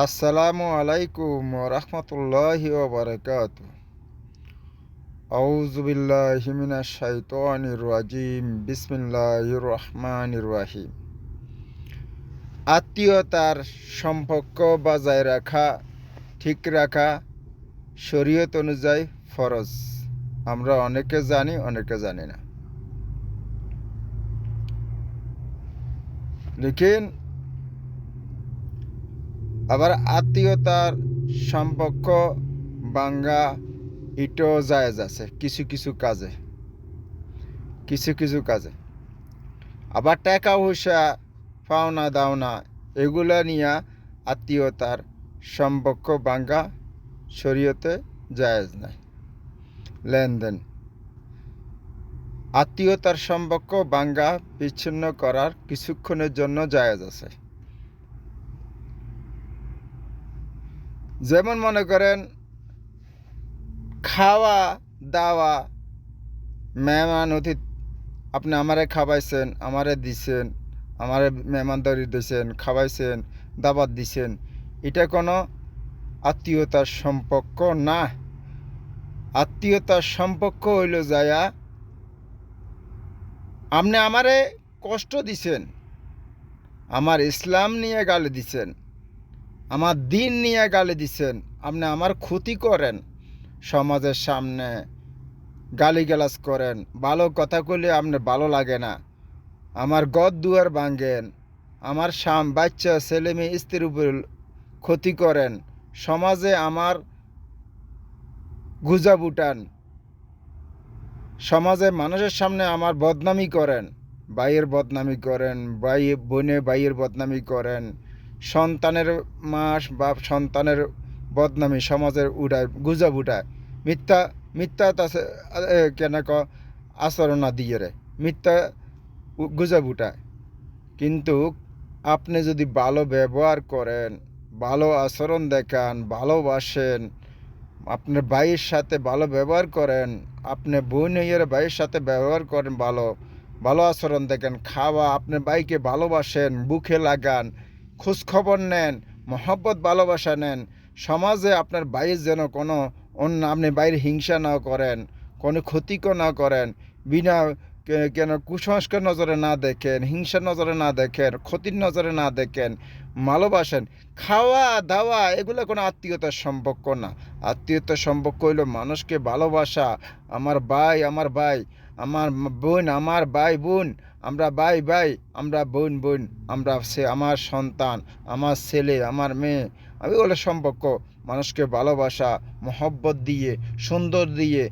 আসসালামু আলাইকুম রহমতুল্লাহি ওবরাকাত আউজুবিল্লাহি মিনাশ শাইতানির রাজিম। বিসমিল্লাহির রহমানির রহিম। আত্মীয়তার সম্পর্ক বজায় রাখা, ঠিক রাখা শরীয়ত অনুযায়ী ফরজ। আমরা অনেকে জানি অনেকে জানি না। লেকিন আবার আত্মীয়তার সম্পর্ক বাঙ্গা এটাও জায়েজ আছে কিছু কিছু কাজে। কিছু কিছু কাজে। আবার টাকা পয়সা, পাওনা দাওনা, এগুলা নিয়ে আত্মীয়তার সম্পর্ক বাঙ্গা শরীয়তে জায়েজ নাই। লেনদেন। আত্মীয়তার সম্পর্ক বাঙ্গা বিচ্ছিন্ন করার কিছুক্ষণের জন্য জায়েজ আছে। যেমন মনে করেন, খাওয়া, দাওয়া, মেহমান অতিথ, আপনি আমারে খাওয়াইছেন, আমারে দিছেন, আমারে মেহমানদারি দিছেন, খাওয়াইছেন দাবাত দিছেন, এটা কোনো আত্মীয়তার সম্পর্ক না। আত্মীয়তার সম্পর্ক হইল যায়া, আপনি আমারে কষ্ট দিছেন, আমার ইসলাম নিয়ে গালে দিছেন। আমার দিন নিয়ে গালি দিচ্ছেন আপনি আমার ক্ষতি করেন। সমাজের সামনে গালিগালাজ করেন। ভালো কথা কইলে আপনার ভালো লাগে না। আমার গদ দুয়ার ভাঙ্গেন আমার সাম বাচ্চা, ছেলে মেয়ে, স্ত্রীর উপর ক্ষতি করেন। সমাজে আমার গুজা বুটান সমাজে মানুষের সামনে আমার বদনামি করেন। ভাইয়ের বদনামি করেন। ভাই বোনে ভাইয়ের বদনামি করেন। সন্তানের মাস বা সন্তানের বদনামি সমাজের উঠায় গুজব উঠায় মিথ্যা মিথ্যা কেন ক, আচরণা দিয়ে রে। মিথ্যা গুজব উঠায় কিন্তু আপনি যদি ভালো ব্যবহার করেন, ভালো আচরণ দেখান, ভালোবাসেন, আপনার ভাইয়ের সাথে ভালো ব্যবহার করেন, আপনি বোনের ভাইয়ের সাথে ব্যবহার করেন ভালো ভালো আচরণ দেখেন, খাওয়া আপনার ভাইকে ভালোবাসেন, বুকে লাগান খোঁজখবর নেন, মহব্বত, ভালোবাসা নেন। সমাজে আপনার বাইরে যেন কোনো অন্য, আপনি বাইরে হিংসা না করেন, কোনো ক্ষতিকর না করেন, বিনা কেন কুসংস্কার নজরে না দেখেন, হিংসা নজরে না দেখেন, ক্ষতির নজরে না দেখেন, ভালোবাসেন। খাওয়া, দাওয়া, এগুলো কোনো আত্মীয়তার সম্পর্ক না। আত্মীয়তার সম্পর্ক হইল মানুষকে ভালোবাসা, আমার ভাই আমার ভাই, আমার বোন, আমার ভাই বোন। আমরা ভাই ভাই, আমরা বোন বোন, আমরা সে আমার সন্তান, আমার ছেলে, আমার মেয়ে। আমি বলে সম্পর্ক, মানুষকে ভালোবাসা, মহব্বত দিয়ে, সুন্দর দিয়ে,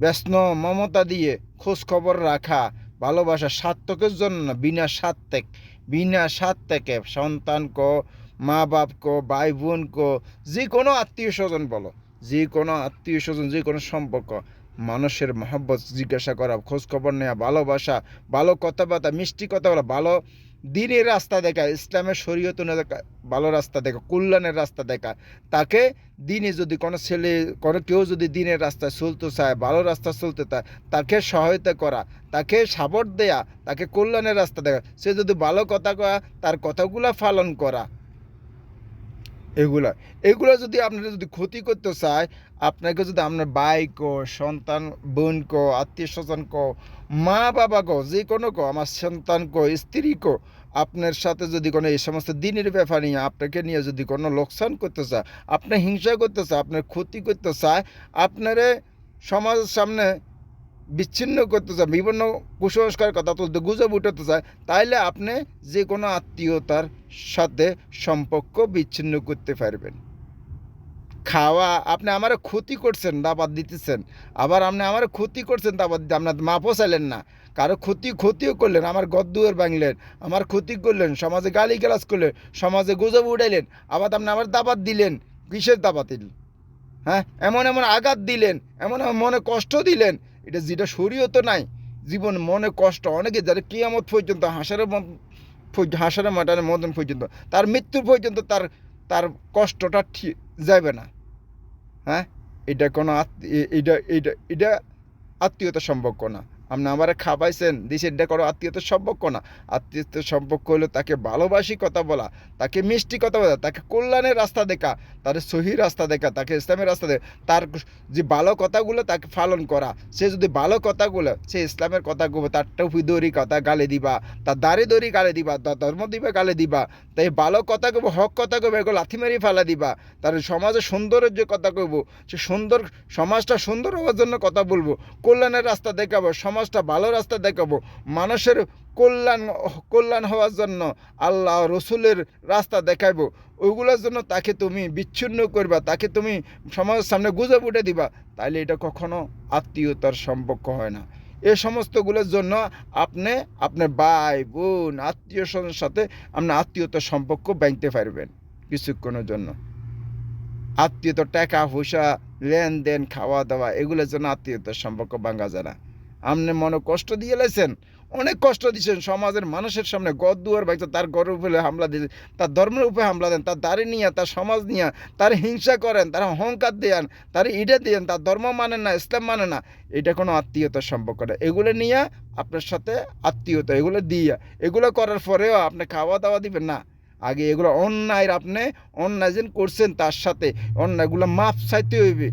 ব্যস্ত, মমতা দিয়ে খোঁজ খবর রাখা, ভালোবাসা সার্থকের জন্য না, বিনা সার্থক, বিনা সার্থকে সন্তান কো, মা বাপ কো, ভাই বোন কো, যে কোনো আত্মীয় স্বজন বলো, যে কোনো আত্মীয় স্বজন, যে কোনো সম্পর্ক। মানুষের মহব্বত জিজ্ঞাসা করা, খোঁজখবর নেওয়া ভালোবাসা, ভালো কথাবার্তা, মিষ্টি কথা বলা, ভালো দিনের রাস্তা দেখা, ইসলামের শরীয়ত ভালো রাস্তা দেখা, কল্যাণের রাস্তা দেখা। তাকে দিনে যদি কোনো ছেলে, কোনো কেউ যদি দিনের রাস্তায় চলতে চায়, ভালো রাস্তা চলতে চায়, তাকে সহায়তা করা, তাকে সাবর দেয়া, তাকে কল্যাণের রাস্তা দেখা, সে যদি ভালো কথা কয়া, তার কথাগুলো পালন করা। এগুলা, এগুলো যদি আপনারা যদি ক্ষতি করতে চায় আপনাকে যদি আপনার ভাই কো সন্তান বোন কো আত্মীয় স্বজন কো মা বাবা কো যে কোনো কো আমার সন্তান কো স্ত্রী কো আপনার সাথে যদি কোনো এই সমস্ত দিনের ব্যাপার নিয়ে আপনাকে নিয়ে যদি কোনো লোকসান করতে চায়, আপনার হিংসা করতে চায়, আপনার ক্ষতি করতে চায়, আপনারে সমাজের সামনে বিচ্ছিন্ন করতে চায়, বিভিন্ন কুসংস্কার কথা তুলতে, গুজব উঠাতে চায়, তাইলে আপনি যে কোনো আত্মীয়তার সাথে সম্পর্ক বিচ্ছিন্ন করতে পারবেন। খাওয়া, আপনি আমার ক্ষতি করছেন, দাবাত দিতেছেন। আবার আপনি আমার ক্ষতি করছেন, দাবাত দিতে, আপনার মাপও চাইলেন না। কারও ক্ষতি, ক্ষতিও করলেন, আমার গদ্দুয়ের ভাঙলেন, আমার ক্ষতি করলেন, সমাজে গালি গালাজ করলেন, সমাজে গুজব উঠাইলেন আবার আপনি আমার দাবাত দিলেন, কিসের দাবাত হ্যাঁ? এমন এমন আঘাত দিলেন, এমন এমন মনে কষ্ট দিলেন, এটা যেটা শরীয়ত নাই, জীবন মনে কষ্ট, অনেকে যারা কিয়ামত পর্যন্ত হাসারের হাসারের মাটানের মতন পর্যন্ত, তার মৃত্যু পর্যন্ত তার তার কষ্টটা ঠিক যাবে না। হ্যাঁ? এটা কোনো এটা এটা এটা আত্মীয়তা সম্পর্ক না। আপনি আমার খাবাইছেন দিছে, এটা করো আত্মীয়তার সম্পর্ক না। আত্মীয়তার সম্পর্ক হলো তাকে ভালোবাসি কথা বলা, তাকে মিষ্টি কথা বলা, তাকে কল্যাণের রাস্তা দেখা, তার সহি রাস্তা দেখা, তাকে ইসলামের রাস্তা দেখা, তার যে ভালো কথাগুলো তাকে পালন করা, সে যদি ভালো কথাগুলো, সে ইসলামের কথাগুলো, তার টুপি দড়ি কথা গালে দিবা, তার দাড়ি দড়ি গালে দিবা, তার ধর্ম দিবা গালে দিবা, তাই ভালো কথা কব হক কথা কব এগুলো লাথি মেরে ফেলা দিবা, তার সমাজে সৌন্দর্য কথা কব সে সুন্দর, সমাজটা সুন্দর হওয়ার জন্য কথা বলব, কল্যাণের রাস্তা দেখাবো সমাজটা ভালো রাস্তা দেখাবো। মানুষের কল্যাণ কল্যাণ হওয়ার জন্য আল্লাহ রসুলের রাস্তা দেখাইবো। ওইগুলোর জন্য তাকে তুমি বিচ্ছিন্ন করবা, তাকে তুমি সমাজের সামনে গুজব উঠে দিবা। তাইলে এটা কখনো আত্মীয়তার সম্পর্ক হয় না। এ সমস্তগুলোর জন্য আপনি আপনার ভাই, বোন, আত্মীয় স্বজনের সাথে আপনার আত্মীয়তার সম্পর্ক বাঁধতে পারবেন কিছুক্ষণের জন্য। আত্মীয়তা টাকা পয়সা লেনদেন খাওয়া দাওয়া এগুলোর জন্য আত্মীয়তার সম্পর্ক ভাঙা যায় না। আপনি মনে কষ্ট দিয়ে লাইছেন, অনেক কষ্ট দিচ্ছেন সমাজের মানুষের সামনে গদ দুয়ার তার গড়ের উপরে হামলা দিয়েছেন তার ধর্মের উপরে হামলা দেন, তার দাড়ি নিয়ে, তার সমাজ নিয়ে, তার হিংসা করেন, তার অহংকার দেন তার ইডে দেন, তার ধর্ম মানে না, ইসলাম মানে না, এটা কোনো আত্মীয়তার সম্পর্ক না। এগুলো নিয়ে আপনার সাথে আত্মীয়তা, এগুলো দিয়ে, এগুলো করার পরেও আপনি খাওয়া দাওয়া দিবেন না। আগে এগুলো অন্যায়ের আপনি অন্যায় যেন করছেন, তার সাথে অন্যায়গুলো মাপ চাইতে হইবে।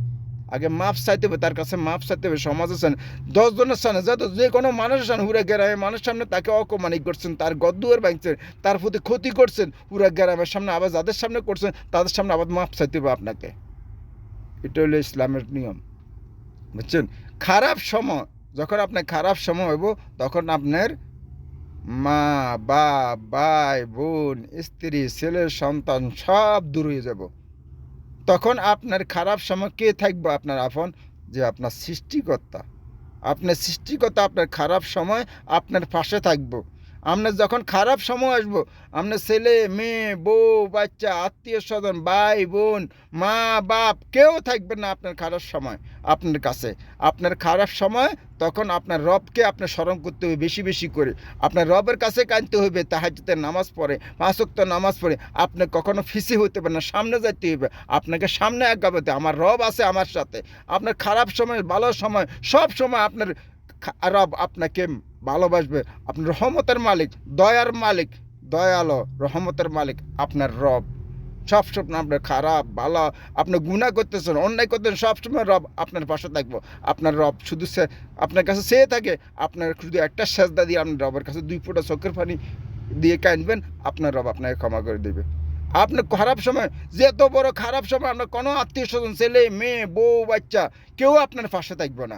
আগে মাপ চাইতে হবে, তার কাছে মাপ চাইতে হবে। সমাজের সামনে দশজনের সামনে যত যে কোনো মানুষের সামনে হুরা গ্রামে, মানুষের সামনে তাকে অকমানিক করছেন, তার গদ্দুয়ার ভাঙছেন তার প্রতি ক্ষতি করছেন হুরা গ্রামের সামনে আবার যাদের সামনে করছেন, তাদের সামনে আবার মাপ চাইতে হবে আপনাকে। এটা হলো ইসলামের নিয়ম। বুঝছেন? খারাপ সময়, যখন আপনার খারাপ সময় হইব, তখন আপনার মা, বাপ, ভাই, বোন, স্ত্রী ছেলের সন্তান সব দূর হয়ে যাব। তখন আপনার খারাপ সময় কে থাকবে আপনার আপন? যে আপনার সৃষ্টিকর্তা। আপনার সৃষ্টিকর্তা আপনার খারাপ সময় আপনার পাশে থাকব। আপনার যখন খারাপ সময় আসব, আপনার ছেলে, মেয়ে, বউ, বাচ্চা, আত্মীয় স্বজন, ভাই, বোন, মা, বাপ, কেউ থাকবে না আপনার খারাপ সময় আপনার কাছে। আপনার খারাপ সময় তখন আপনার রবকে আপনার স্মরণ করতে হবে বেশি বেশি করে। আপনার রবের কাছে কাঁদতে হবে তাহাজতে নামাজ পড়ে পাঁচক্ত নামাজ পড়ে। আপনি কখনো ফিসি হইতে পারেন না, সামনে যাইতে হবে। আপনাকে সামনে আগাবেতে আমার রব আছে আমার সাথে। আপনার খারাপ সময়, ভালো সময়, সব সময় আপনার রব আপনাকে ভালোবাসবে। আপনার রহমতের মালিক, দয়ার মালিক, দয়ালো রহমতের মালিক আপনার রব। সব সময় আপনার খারাপ, ভালো, আপনি গুণা করতেছেন, অন্যায় করতেছেন, সবসময় রব আপনার পাশে থাকব। আপনার রব শুধু সে, আপনার কাছে সে থাকে, আপনার শুধু একটা সেজদা দিয়ে আপনার রবের কাছে দুই ফোঁটা চোখের পানি দিয়ে কাঁদবেন, আপনার রব আপনাকে ক্ষমা করে দেবে। আপনার খারাপ সময় যে এত বড় খারাপ সময়, আপনার কোনো আত্মীয় স্বজন, ছেলে, মেয়ে, বউ, বাচ্চা, কেউ আপনার পাশে থাকবে না।